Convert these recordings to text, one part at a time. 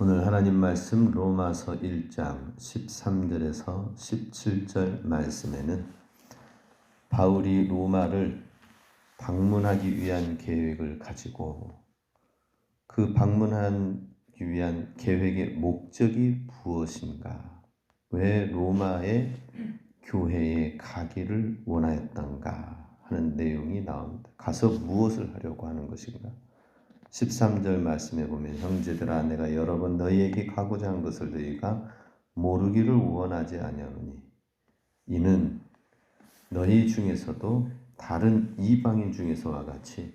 오늘 하나님 말씀 로마서 1장 13절에서 17절 말씀에는 바울이 로마를 방문하기 위한 계획을 가지고 그 방문하기 위한 계획의 목적이 무엇인가? 왜 로마의 교회에 가기를 원하였던가 하는 내용이 나옵니다. 가서 무엇을 하려고 하는 것인가? 13절 말씀에 보면 형제들아 내가 여러 번 너희에게 가고자 한 것을 너희가 모르기를 원하지 아니하노니 이는 너희 중에서도 다른 이방인 중에서와 같이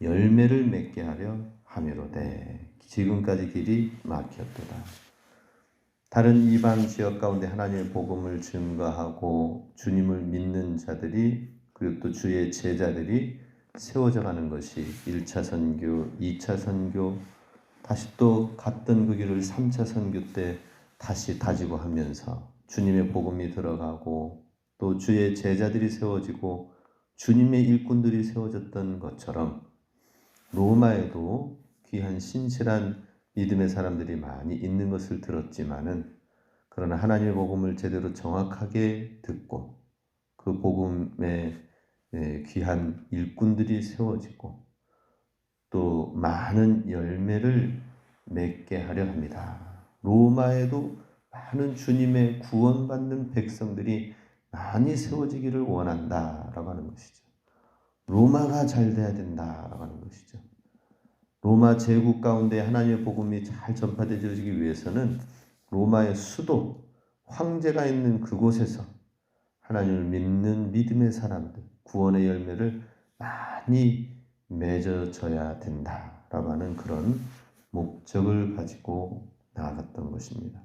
열매를 맺게 하려 함이로되 지금까지 길이 막혔도다. 다른 이방 지역 가운데 하나님의 복음을 증거하고 주님을 믿는 자들이 그리고 또 주의 제자들이 세워져 가는 것이 1차 선교, 2차 선교, 다시 또 갔던 그 길을 3차 선교 때 다시 다지고 하면서 주님의 복음이 들어가고 또 주의 제자들이 세워지고 주님의 일꾼들이 세워졌던 것처럼 로마에도 귀한 신실한 믿음의 사람들이 많이 있는 것을 들었지만은 그러나 하나님의 복음을 제대로 정확하게 듣고 그 복음의 예, 귀한 일꾼들이 세워지고 또 많은 열매를 맺게 하려 합니다. 로마에도 많은 주님의 구원받는 백성들이 많이 세워지기를 원한다라고 하는 것이죠. 로마가 잘 돼야 된다라고 하는 것이죠. 로마 제국 가운데 하나님의 복음이 잘 전파되어지기 위해서는 로마의 수도 황제가 있는 그곳에서 하나님을 믿는 믿음의 사람들 구원의 열매를 많이 맺어져야 된다라고 하는 그런 목적을 가지고 나아갔던 것입니다.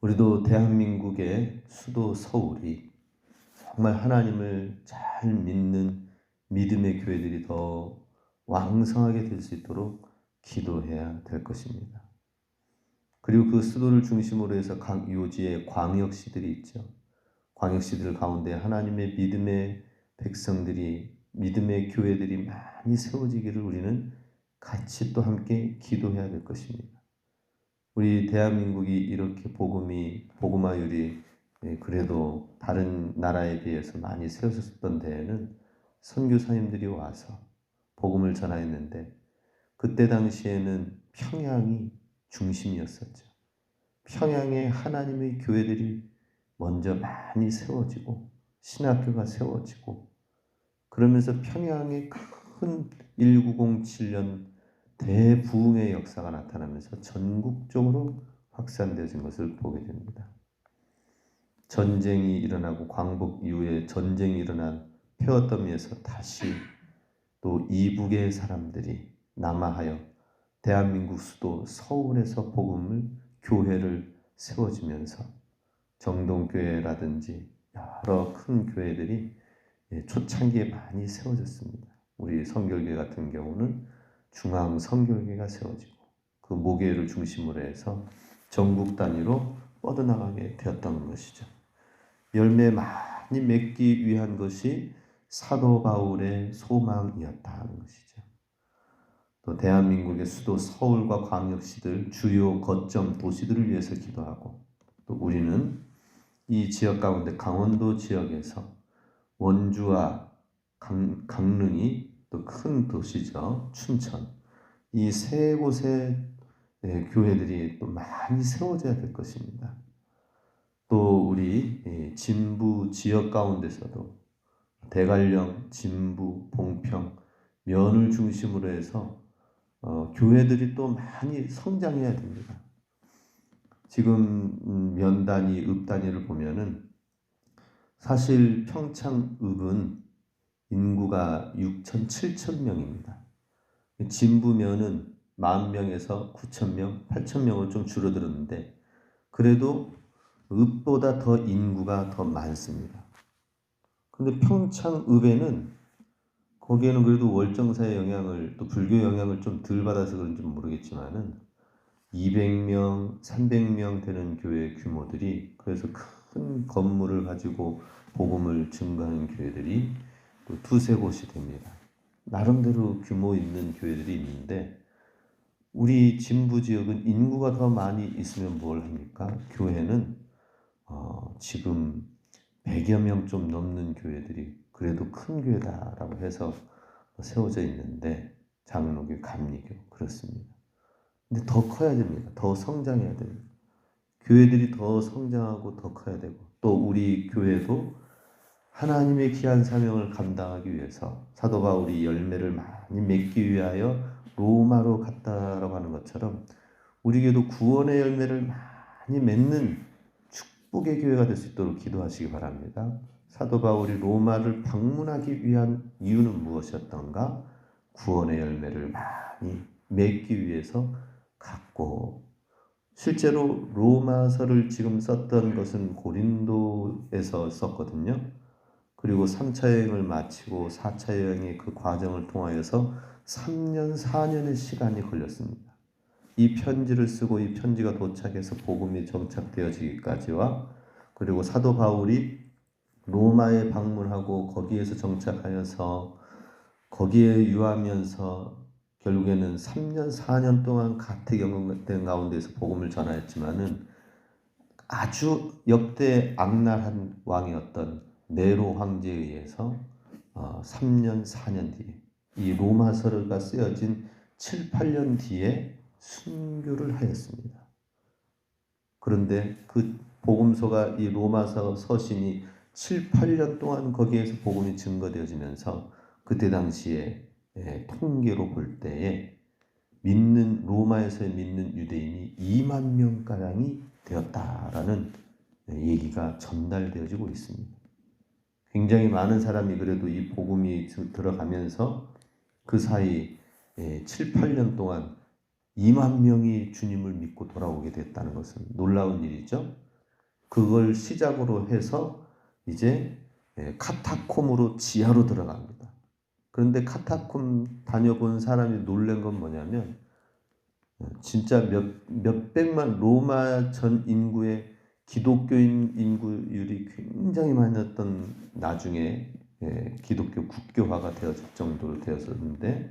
우리도 대한민국의 수도 서울이 정말 하나님을 잘 믿는 믿음의 교회들이 더 왕성하게 될 수 있도록 기도해야 될 것입니다. 그리고 그 수도를 중심으로 해서 각 요지에 광역시들이 있죠. 광역시들 가운데 하나님의 믿음의 백성들이 믿음의 교회들이 많이 세워지기를 우리는 같이 또 함께 기도해야 될 것입니다. 우리 대한민국이 이렇게 복음이 복음화율이 예, 그래도 다른 나라에 비해서 많이 세워졌던 데에는 선교사님들이 와서 복음을 전하였는데 그때 당시에는 평양이 중심이었었죠. 평양에 하나님의 교회들이 먼저 많이 세워지고 신학교가 세워지고 그러면서 평양에 큰 1907년 대부흥의 역사가 나타나면서 전국적으로 확산되어진 것을 보게 됩니다. 전쟁이 일어나고 광복 이후에 전쟁이 일어난 폐어더미에서 다시 또 이북의 사람들이 남하하여 대한민국 수도 서울에서 복음을 교회를 세워지면서 정동교회라든지 여러 큰 교회들이 예, 초창기에 많이 세워졌습니다. 우리 성결교 같은 경우는 중앙 성결교가 세워지고 그 모교회를 중심으로 해서 전국 단위로 뻗어나가게 되었던 것이죠. 열매 많이 맺기 위한 것이 사도 바울의 소망이었다는 것이죠. 또 대한민국의 수도 서울과 광역시들 주요 거점 도시들을 위해서 기도하고 또 우리는 이 지역 가운데 강원도 지역에서 원주와 강, 강릉이 또 큰 도시죠. 춘천. 이 세 곳의 네, 교회들이 또 많이 세워져야 될 것입니다. 또 우리 진부 지역 가운데서도 대관령, 진부, 봉평, 면을 중심으로 해서 어, 교회들이 또 많이 성장해야 됩니다. 지금 음, 면단위, 읍단위를 보면은 사실 평창읍은 인구가 6천, 7천 명입니다. 진부면은 만 명에서 9천 명, 8천 명으로 좀 줄어들었는데 그래도 읍보다 더 인구가 더 많습니다. 근데 평창읍에는 거기에는 그래도 월정사의 영향을 또 불교 영향을 좀 덜 받아서 그런지 모르겠지만은 200명, 300명 되는 교회 규모들이 그래서 큰 건물을 가지고 복음을 증거하는 교회들이 두세 곳이 됩니다. 나름대로 규모 있는 교회들이 있는데 우리 진부 지역은 인구가 더 많이 있으면 뭘 합니까? 교회는 어, 지금 100여 명 좀 넘는 교회들이 그래도 큰 교회다라고 해서 세워져 있는데 장로교, 감리교 그렇습니다. 근데 더 커야 됩니다. 더 성장해야 됩니다. 교회들이 더 성장하고 더 커야 되고 또 우리 교회도 하나님의 귀한 사명을 감당하기 위해서 사도 바울이 열매를 많이 맺기 위하여 로마로 갔다라고 하는 것처럼 우리 교회도 구원의 열매를 많이 맺는 축복의 교회가 될 수 있도록 기도하시기 바랍니다. 사도 바울이 로마를 방문하기 위한 이유는 무엇이었던가? 구원의 열매를 많이 맺기 위해서 갔고 실제로 로마서를 지금 썼던 것은 고린도에서 썼거든요. 그리고 3차 여행을 마치고 4차 여행의 그 과정을 통하여서 3년, 4년의 시간이 걸렸습니다. 이 편지를 쓰고 이 편지가 도착해서 복음이 정착되어지기까지와 그리고 사도 바울이 로마에 방문하고 거기에서 정착하여서 거기에 유하면서 결국에는 3년, 4년 동안 가택연금된 가운데서 복음을 전하였지만은 아주 역대 악랄한 왕이었던 네로 황제에 의해서 어, 3년, 4년 뒤에 이 로마서가 쓰여진 7, 8년 뒤에 순교를 하였습니다. 그런데 그 복음서가 이 로마서 서신이 7, 8년 동안 거기에서 복음이 증거되어지면서 그때 당시에 예, 통계로 볼 때에 믿는 로마에서 믿는 유대인이 2만 명가량이 되었다라는 얘기가 전달되어지고 있습니다. 굉장히 많은 사람이 그래도 이 복음이 들어가면서 그 사이 7, 8년 동안 2만 명이 주님을 믿고 돌아오게 됐다는 것은 놀라운 일이죠. 그걸 시작으로 해서 이제 카타콤으로 지하로 들어갑니다. 그런데 카타콤 다녀본 사람이 놀란 건 뭐냐면 진짜 몇, 몇백만 로마 전 인구의 기독교인 인구율이 굉장히 많았던 나중에 예, 기독교 국교화가 되어질 정도로 되었었는데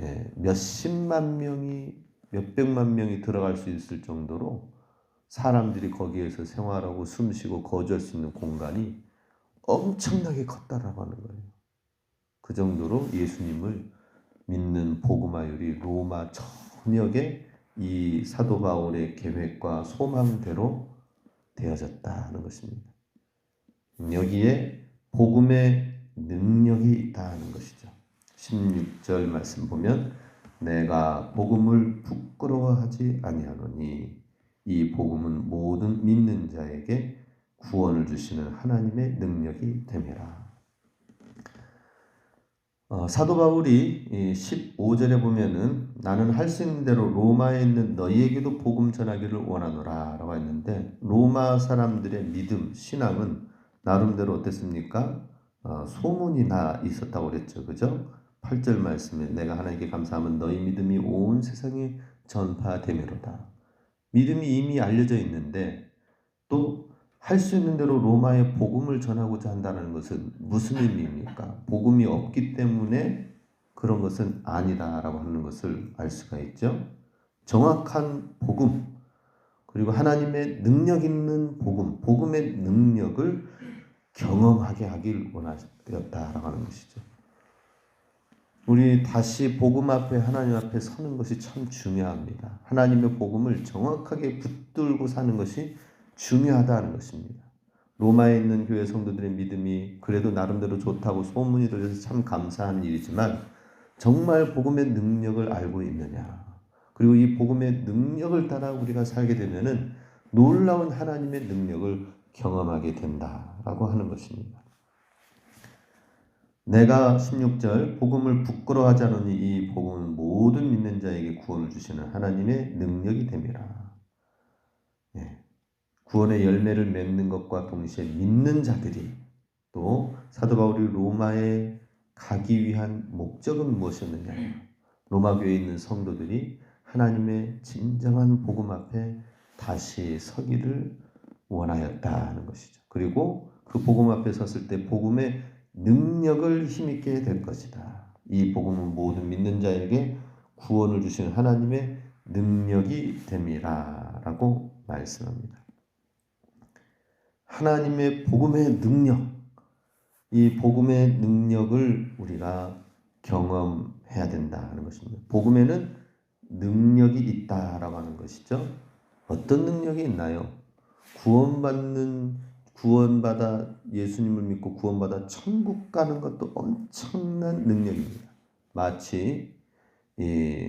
예, 몇십만 명이 몇백만 명이 들어갈 수 있을 정도로 사람들이 거기에서 생활하고 숨쉬고 거주할 수 있는 공간이 엄청나게 컸다라고 하는 거예요. 그 정도로 예수님을 믿는 복음화율이 로마 전역에 이 사도 바울의 계획과 소망대로 되어졌다는 것입니다. 여기에 복음의 능력이 있다는 것이죠. 16절 말씀 보면 내가 복음을 부끄러워하지 아니하노니 이 복음은 모든 믿는 자에게 구원을 주시는 하나님의 능력이 됨이라. 어, 사도 바울이 15절에 보면은 나는 할 수 있는 대로 로마에 있는 너희에게도 복음 전하기를 원하노라 라고 했는데 로마 사람들의 믿음, 신앙은 나름대로 어땠습니까? 어, 소문이 나 있었다고 그랬죠. 그죠? 8절 말씀에 내가 하나님께 감사하면 너희 믿음이 온 세상에 전파되미로다. 믿음이 이미 알려져 있는데 또 할 수 있는 대로 로마에 복음을 전하고자 한다는 것은 무슨 의미입니까? 복음이 없기 때문에 그런 것은 아니다라고 하는 것을 알 수가 있죠. 정확한 복음, 그리고 하나님의 능력 있는 복음, 복음의 능력을 경험하게 하길 원하셨다라고 하는 것이죠. 우리 다시 복음 앞에 하나님 앞에 서는 것이 참 중요합니다. 하나님의 복음을 정확하게 붙들고 사는 것이 중요하다는 것입니다. 로마에 있는 교회 성도들의 믿음이 그래도 나름대로 좋다고 소문이 들려서 참 감사한 일이지만 정말 복음의 능력을 알고 있느냐. 그리고 이 복음의 능력을 따라 우리가 살게 되면은 놀라운 하나님의 능력을 경험하게 된다라고 하는 것입니다. 내가 16절 복음을 부끄러워하지 않으니 이 복음은 모든 믿는 자에게 구원을 주시는 하나님의 능력이 됨이라. 예. 구원의 열매를 맺는 것과 동시에 믿는 자들이 또 사도 바울이 로마에 가기 위한 목적은 무엇이었느냐? 로마 교회에 있는 성도들이 하나님의 진정한 복음 앞에 다시 서기를 원하였다는 것이죠. 그리고 그 복음 앞에 섰을 때 복음의 능력을 힘있게 될 것이다. 이 복음은 모든 믿는 자에게 구원을 주시는 하나님의 능력이 됨이라라고 말씀합니다. 하나님의 복음의 능력, 이 복음의 능력을 우리가 경험해야 된다는 것입니다. 복음에는 능력이 있다라고 하는 것이죠. 어떤 능력이 있나요? 구원받는 구원받아 예수님을 믿고 구원받아 천국 가는 것도 엄청난 능력입니다. 마치 이,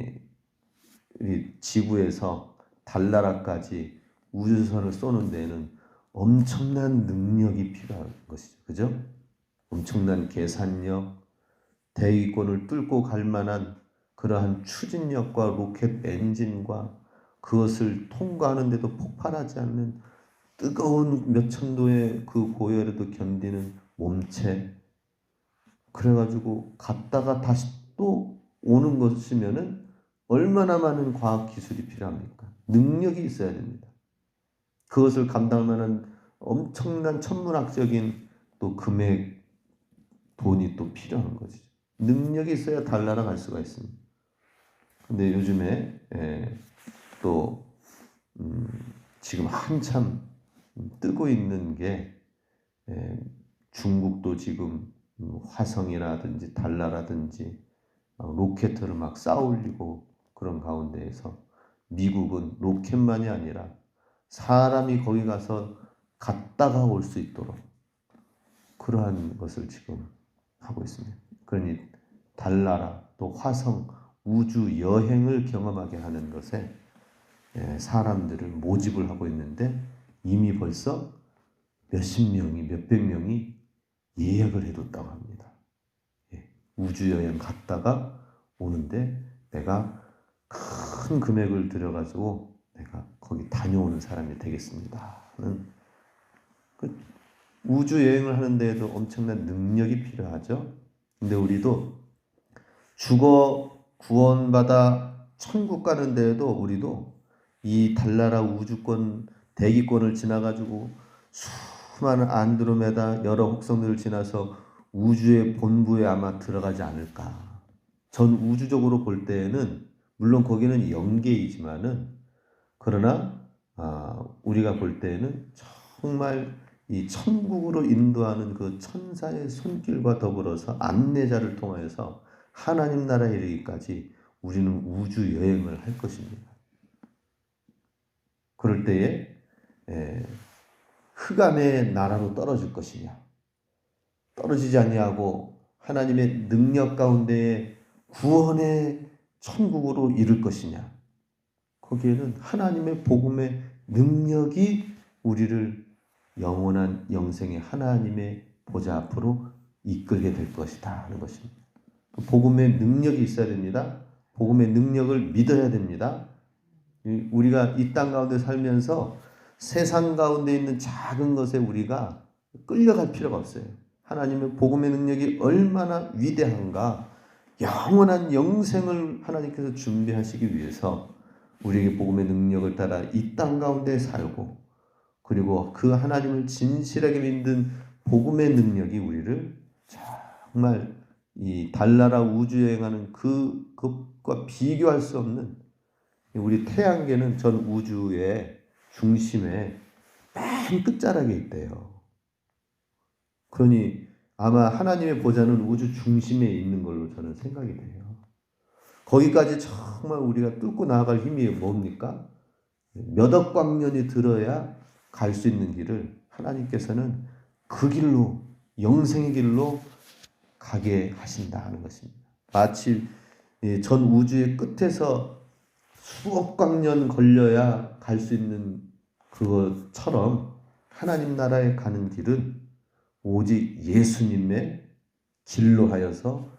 이 지구에서 달나라까지 우주선을 쏘는 데에는 엄청난 능력이 필요한 것이죠. 그죠? 엄청난 계산력, 대기권을 뚫고 갈 만한 그러한 추진력과 로켓 엔진과 그것을 통과하는데도 폭발하지 않는 뜨거운 몇천 도의 그 고열에도 견디는 몸체. 그래가지고 갔다가 다시 또 오는 것이면은 얼마나 많은 과학 기술이 필요합니까? 능력이 있어야 됩니다. 그것을 만한 엄청난 천문학적인 또 금액, 돈이 또 필요한 거죠. 능력이 있어야 달나라 갈 수가 있습니다. 근데 요즘에 예, 또 음, 지금 한참 뜨고 있는 게 예, 중국도 지금 음, 화성이라든지 달나라든지 어, 로켓을 막 쌓아올리고 그런 가운데에서 미국은 로켓만이 아니라 사람이 거기 가서 갔다가 올 수 있도록 그러한 것을 지금 하고 있습니다. 그러니 달나라 또 화성 우주 여행을 경험하게 하는 것에 예, 사람들을 모집을 하고 있는데 이미 벌써 몇십 명이 몇백 명이 예약을 해뒀다고 합니다. 예, 우주 여행 갔다가 오는데 내가 큰 금액을 들여가지고 내가 거기 다녀오는 사람이 되겠습니다. 는그 우주 여행을 하는 데에도 엄청난 능력이 필요하죠. 근데 우리도 죽어 구원받아 천국 가는 데에도 우리도 이 달나라 우주권 대기권을 지나가지고 수많은 안드로메다 여러 혹성들을 지나서 우주의 본부에 아마 들어가지 않을까. 전 우주적으로 볼 때에는 물론 거기는 영계이지만은 그러나 아, 우리가 볼 때에는 정말 이 천국으로 인도하는 그 천사의 손길과 더불어서 안내자를 통하여서 하나님 나라에 이르기까지 우리는 우주 여행을 할 것입니다. 그럴 때에 에, 흑암의 나라로 떨어질 것이냐? 떨어지지 아니하고 하나님의 능력 가운데 구원의 천국으로 이를 것이냐 거기에는 하나님의 복음의 능력이 우리를 영원한 영생의 하나님의 보좌 앞으로 이끌게 될 것이다 하는 것입니다. 그 복음의 능력이 있어야 됩니다. 복음의 능력을 믿어야 됩니다. 우리가 이 땅 가운데 살면서 세상 가운데 있는 작은 것에 우리가 끌려갈 필요가 없어요. 하나님의 복음의 능력이 얼마나 위대한가, 영원한 영생을 하나님께서 준비하시기 위해서 우리에게 복음의 능력을 따라 이 땅 가운데 살고 그리고 그 하나님을 진실하게 믿는 복음의 능력이 우리를 정말 이 달나라 우주 여행하는 그 것과 비교할 수 없는 우리 태양계는 전 우주의 중심에 맨 끝자락에 있대요. 그러니 아마 하나님의 보좌는 우주 중심에 있는 걸로 저는 생각이 돼요. 거기까지 정말 우리가 뚫고 나아갈 힘이 뭡니까? 몇 억 광년이 들어야 갈 수 있는 길을 하나님께서는 그 길로 영생의 길로 가게 하신다 하는 것입니다. 마치 전 우주의 끝에서 수억 광년 걸려야 갈 수 있는 그것처럼 하나님 나라에 가는 길은 오직 예수님의 길로 하여서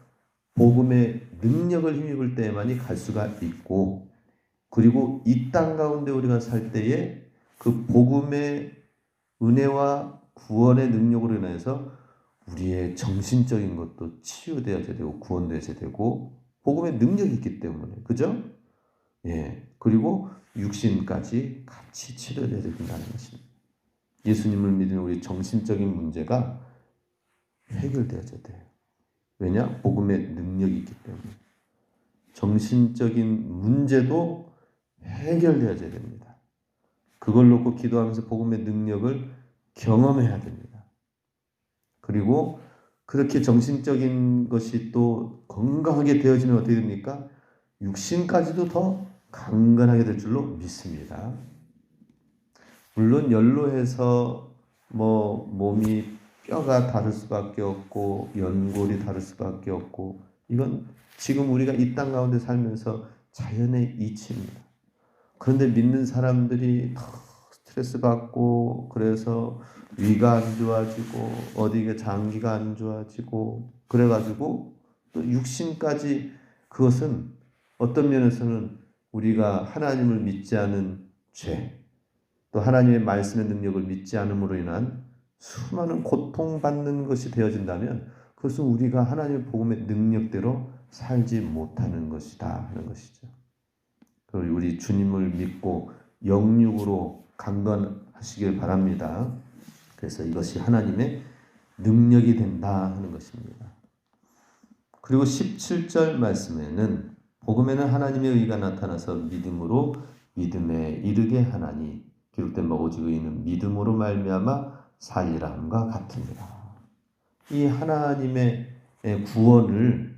복음의 능력을 힘입을 때만이 갈 수가 있고 그리고 이 땅 가운데 우리가 살 때에 그 복음의 은혜와 구원의 능력으로 인해서 우리의 정신적인 것도 치유되어야 되고 구원되어야 되고 복음의 능력이 있기 때문에 그죠? 예 그리고 육신까지 같이 치료되어야 된다는 것입니다. 예수님을 믿는 우리 정신적인 문제가 해결되어야 돼요. 왜냐? 복음의 능력이 있기 때문에. 정신적인 문제도 해결되어져야 됩니다. 그걸 놓고 기도하면서 복음의 능력을 경험해야 됩니다. 그리고 그렇게 정신적인 것이 또 건강하게 되어지면 어떻게 됩니까? 육신까지도 더 강건하게 될 줄로 믿습니다. 물론 연로해서 뭐 몸이 뼈가 다를 수밖에 없고 연골이 다를 수밖에 없고 이건 지금 우리가 이 땅 가운데 살면서 자연의 이치입니다. 그런데 믿는 사람들이 더 스트레스 받고 그래서 위가 안 좋아지고 어디가 장기가 안 좋아지고 그래가지고 또 육신까지 그것은 어떤 면에서는 우리가 하나님을 믿지 않은 죄, 또 하나님의 말씀의 능력을 믿지 않음으로 인한 수많은 고통받는 것이 되어진다면 그것은 우리가 하나님의 복음의 능력대로 살지 못하는 것이다 하는 것이죠. 그리고 우리 주님을 믿고 영육으로 강건하시길 바랍니다. 그래서 이것이 하나님의 능력이 된다 하는 것입니다. 그리고 17절 말씀에는 복음에는 하나님의 의가 나타나서 믿음으로 믿음에 이르게 하나니 기록된 바 오직 의인은 믿음으로 말미암아 살리라 함과 같으니라. 이 하나님의 구원을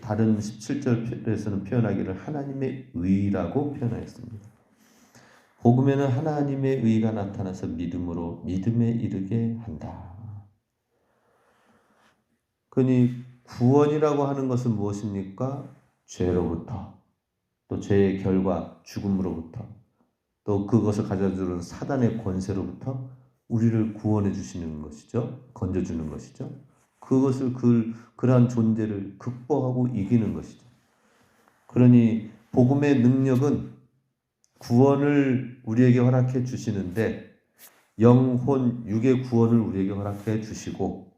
다른 17절에서는 표현하기를 하나님의 의라고 표현하였습니다. 복음에는 하나님의 의가 나타나서 믿음으로 믿음에 이르게 한다. 그니 구원이라고 하는 것은 무엇입니까? 죄로부터 또 죄의 결과 죽음으로부터 또 그것을 가져주는 사단의 권세로부터 우리를 구원해 주시는 것이죠. 건져 주는 것이죠. 그것을 그 그러한 존재를 극복하고 이기는 것이죠. 그러니 복음의 능력은 구원을 우리에게 허락해 주시는데 영혼 육의 구원을 우리에게 허락해 주시고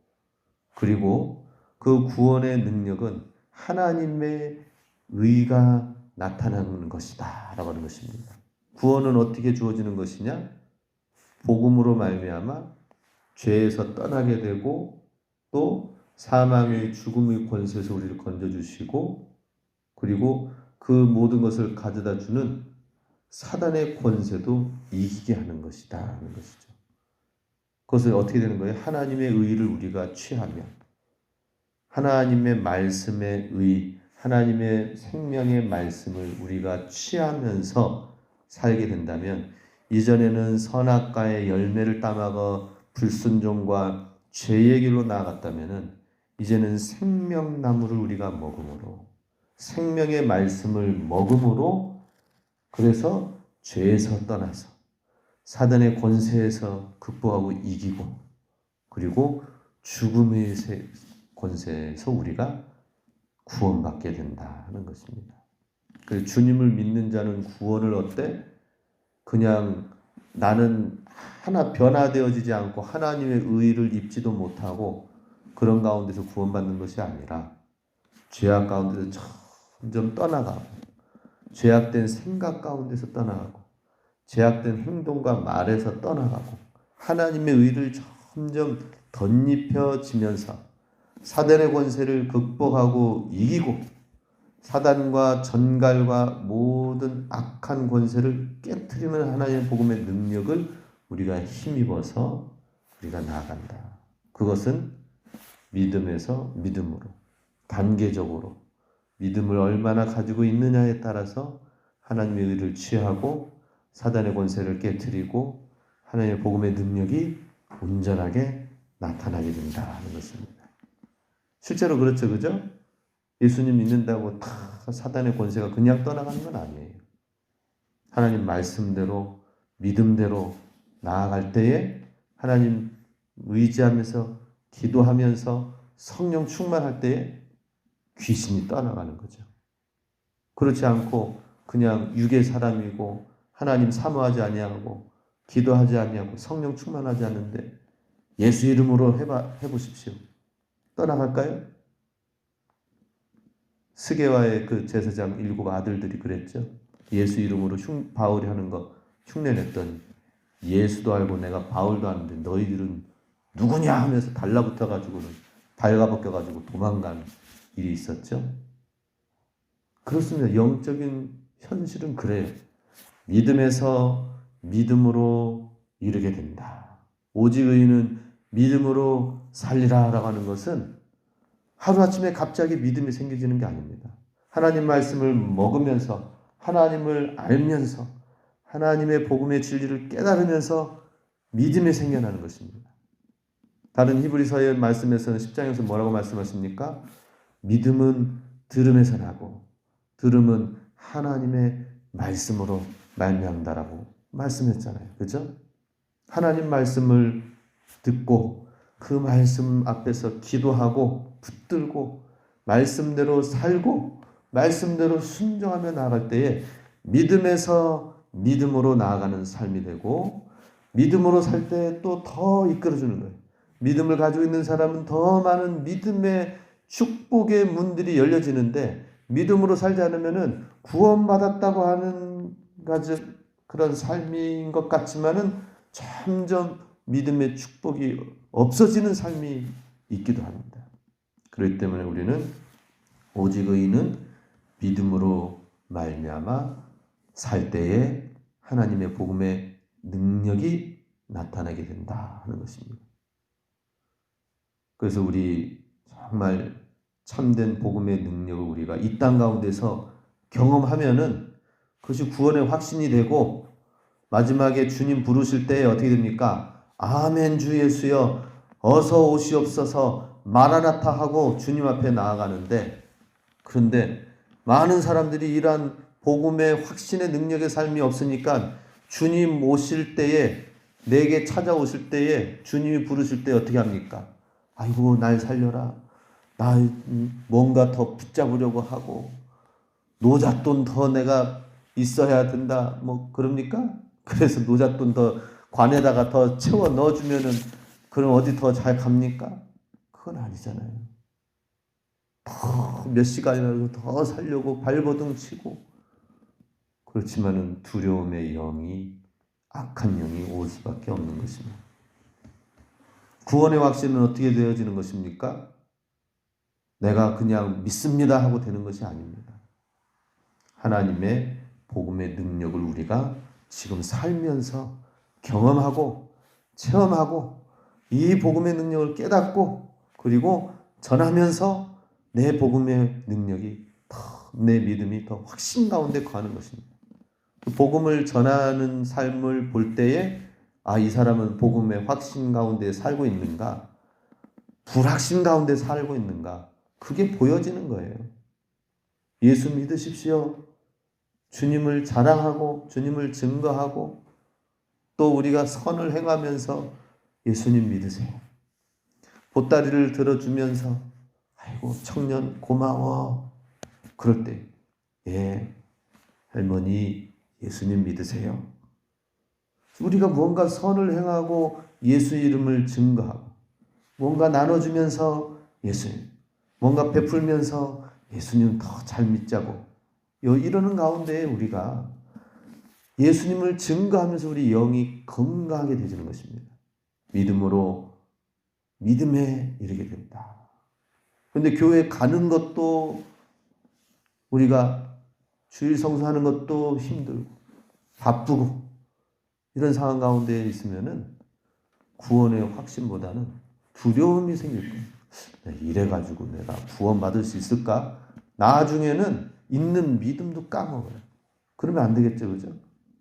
그리고 그 구원의 능력은 하나님의 의가 나타나는 것이다 라고 하는 것입니다. 구원은 어떻게 주어지는 것이냐? 복음으로 말미암아 죄에서 떠나게 되고 또 사망의 죽음의 권세에서 우리를 건져 주시고 그리고 그 모든 것을 가져다 주는 사단의 권세도 이기게 하는 것이다 하는 것이죠. 그것은 어떻게 되는 거예요? 하나님의 의를 우리가 취하면 하나님의 말씀의 의, 하나님의 생명의 말씀을 우리가 취하면서 살게 된다면 이전에는 선악과의 열매를 따먹어 불순종과 죄의 길로 나아갔다면은 이제는 생명나무를 우리가 먹음으로 생명의 말씀을 먹음으로 그래서 죄에서 떠나서 사단의 권세에서 극복하고 이기고 그리고 죽음의 권세에서 우리가 구원받게 된다 하는 것입니다. 그 주님을 믿는 자는 구원을 어때? 그냥 나는 하나 변화되어지지 않고 하나님의 의를 입지도 못하고 그런 가운데서 구원받는 것이 아니라 죄악 가운데서 점점 떠나가고 죄악된 생각 가운데서 떠나가고 죄악된 행동과 말에서 떠나가고 하나님의 의를 점점 덧입혀지면서 사단의 권세를 극복하고 이기고 사단과 전갈과 모든 악한 권세를 깨뜨리는 하나님의 복음의 능력을 우리가 힘입어서 우리가 나아간다. 그것은 믿음에서 믿음으로 단계적으로 믿음을 얼마나 가지고 있느냐에 따라서 하나님의 의를 취하고 사단의 권세를 깨뜨리고 하나님의 복음의 능력이 온전하게 나타나게 된다 하는 것입니다. 실제로 그렇죠, 그죠? 예수님 믿는다고 다 사단의 권세가 그냥 떠나가는 건 아니에요. 하나님 말씀대로 믿음대로 나아갈 때에 하나님 의지하면서 기도하면서 성령 충만할 때에 귀신이 떠나가는 거죠. 그렇지 않고 그냥 육의 사람이고 하나님 사모하지 아니하고 기도하지 아니하고 성령 충만하지 않는데 예수 이름으로 해봐 해보십시오. 떠나갈까요? 스게와의 그 제사장 일곱 아들들이 그랬죠. 예수 이름으로 흉, 바울이 하는 거 흉내냈더니 예수도 알고 내가 바울도 아는데 너희들은 누구냐 하면서 달라붙어 가지고는 발가벗겨 가지고 도망간 일이 있었죠. 그렇습니다. 영적인 현실은 그래요. 믿음에서 믿음으로 이르게 된다. 오직 의인은 믿음으로 살리라 라고 하는 것은 하루아침에 갑자기 믿음이 생겨지는 게 아닙니다. 하나님 말씀을 먹으면서 하나님을 알면서 하나님의 복음의 진리를 깨달으면서 믿음이 생겨나는 것입니다. 다른 히브리서의 말씀에서는 10장에서 뭐라고 말씀하십니까? 믿음은 들음에서 나고 들음은 하나님의 말씀으로 말미암다라고 말씀했잖아요. 그죠? 하나님 말씀을 듣고 그 말씀 앞에서 기도하고 붙들고 말씀대로 살고 말씀대로 순종하며 나아갈 때에 믿음에서 믿음으로 나아가는 삶이 되고 믿음으로 살 때 또 더 이끌어주는 거예요. 믿음을 가지고 있는 사람은 더 많은 믿음의 축복의 문들이 열려지는데 믿음으로 살지 않으면은 구원받았다고 하는 가지 그런 삶인 것 같지만은 점점 믿음의 축복이 없어지는 삶이 있기도 합니다. 그렇기 때문에 우리는 오직 의인은 믿음으로 말미암아 살 때에 하나님의 복음의 능력이 나타나게 된다 하는 것입니다. 그래서 우리 정말 참된 복음의 능력을 우리가 이 땅 가운데서 경험하면은 그것이 구원의 확신이 되고 마지막에 주님 부르실 때 어떻게 됩니까? 아멘 주 예수여 어서 오시옵소서 마라나타 하고 주님 앞에 나아가는데 그런데 많은 사람들이 이러한 복음의 확신의 능력의 삶이 없으니까 주님 오실 때에 내게 찾아오실 때에 주님이 부르실 때 어떻게 합니까? 아이고 날 살려라. 나 뭔가 더 붙잡으려고 하고 노잣돈 더 내가 있어야 된다. 뭐 그럽니까? 그래서 노잣돈 더 관에다가 더 채워 넣어주면은 그럼 어디 더 잘 갑니까? 그건 아니잖아요. 더 몇 시간이라도 더 살려고 발버둥 치고 그렇지만은 두려움의 영이 악한 영이 올 수밖에 없는 것입니다. 구원의 확신은 어떻게 되어지는 것입니까? 내가 그냥 믿습니다 하고 되는 것이 아닙니다. 하나님의 복음의 능력을 우리가 지금 살면서 경험하고 체험하고 이 복음의 능력을 깨닫고 그리고 전하면서 내 복음의 능력이 더 내 믿음이 더 확신 가운데 거하는 것입니다. 그 복음을 전하는 삶을 볼 때에 아, 이 사람은 복음의 확신 가운데 살고 있는가? 불확신 가운데 살고 있는가? 그게 보여지는 거예요. 예수 믿으십시오. 주님을 자랑하고 주님을 증거하고 또 우리가 선을 행하면서 예수님 믿으세요. 보따리를 들어주면서 아이고 청년 고마워. 그럴 때 예, 할머니 예수님 믿으세요. 우리가 무언가 선을 행하고 예수 이름을 증거하고 뭔가 나눠주면서 예수님, 뭔가 베풀면서 예수님 더 잘 믿자고 이러는 가운데 우리가 예수님을 증거하면서 우리 영이 건강하게 되지는 것입니다. 믿음으로 믿음에 이르게 된다. 그런데 교회 가는 것도 우리가 주일 성수하는 것도 힘들고 바쁘고 이런 상황 가운데 있으면은 구원의 확신보다는 두려움이 생길 거예요. 네, 이래가지고 내가 구원받을 수 있을까? 나중에는 있는 믿음도 까먹어요. 그러면 안 되겠죠, 그죠?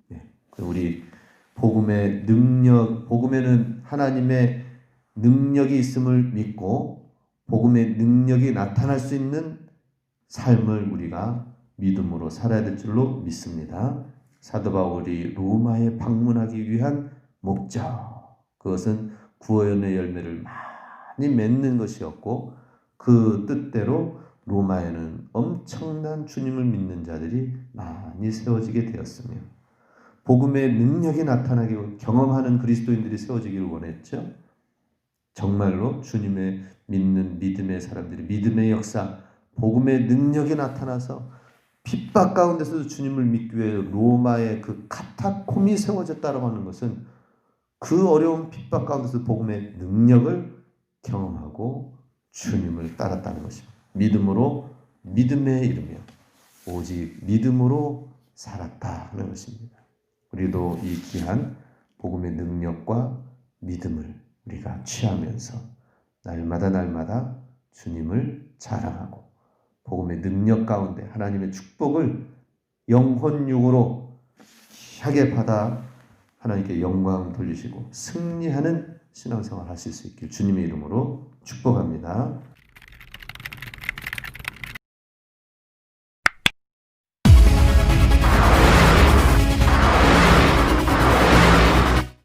네. 우리 복음의 능력, 복음에는 하나님의 능력이 있음을 믿고 복음의 능력이 나타날 수 있는 삶을 우리가 믿음으로 살아야 될 줄로 믿습니다. 사도 바울이 로마에 방문하기 위한 목적 그것은 구원의 열매를 많이 맺는 것이었고 그 뜻대로 로마에는 엄청난 주님을 믿는 자들이 많이 세워지게 되었으며 복음의 능력이 나타나게 경험하는 그리스도인들이 세워지기를 원했죠. 정말로 주님의 믿는 믿음의 사람들이 믿음의 역사, 복음의 능력이 나타나서 핍박 가운데서도 주님을 믿기 위해 로마의 그 카타콤이 세워졌다고 하는 것은 그 어려운 핍박 가운데서 복음의 능력을 경험하고 주님을 따랐다는 것입니다. 믿음으로 믿음에 이르며 오직 믿음으로 살았다 하는 것입니다. 우리도 이 귀한 복음의 능력과 믿음을 우리가 취하면서 날마다 날마다 주님을 자랑하고 복음의 능력 가운데 하나님의 축복을 영혼육으로 귀하게 받아 하나님께 영광 돌리시고 승리하는 신앙생활 하실 수 있길 주님의 이름으로 축복합니다.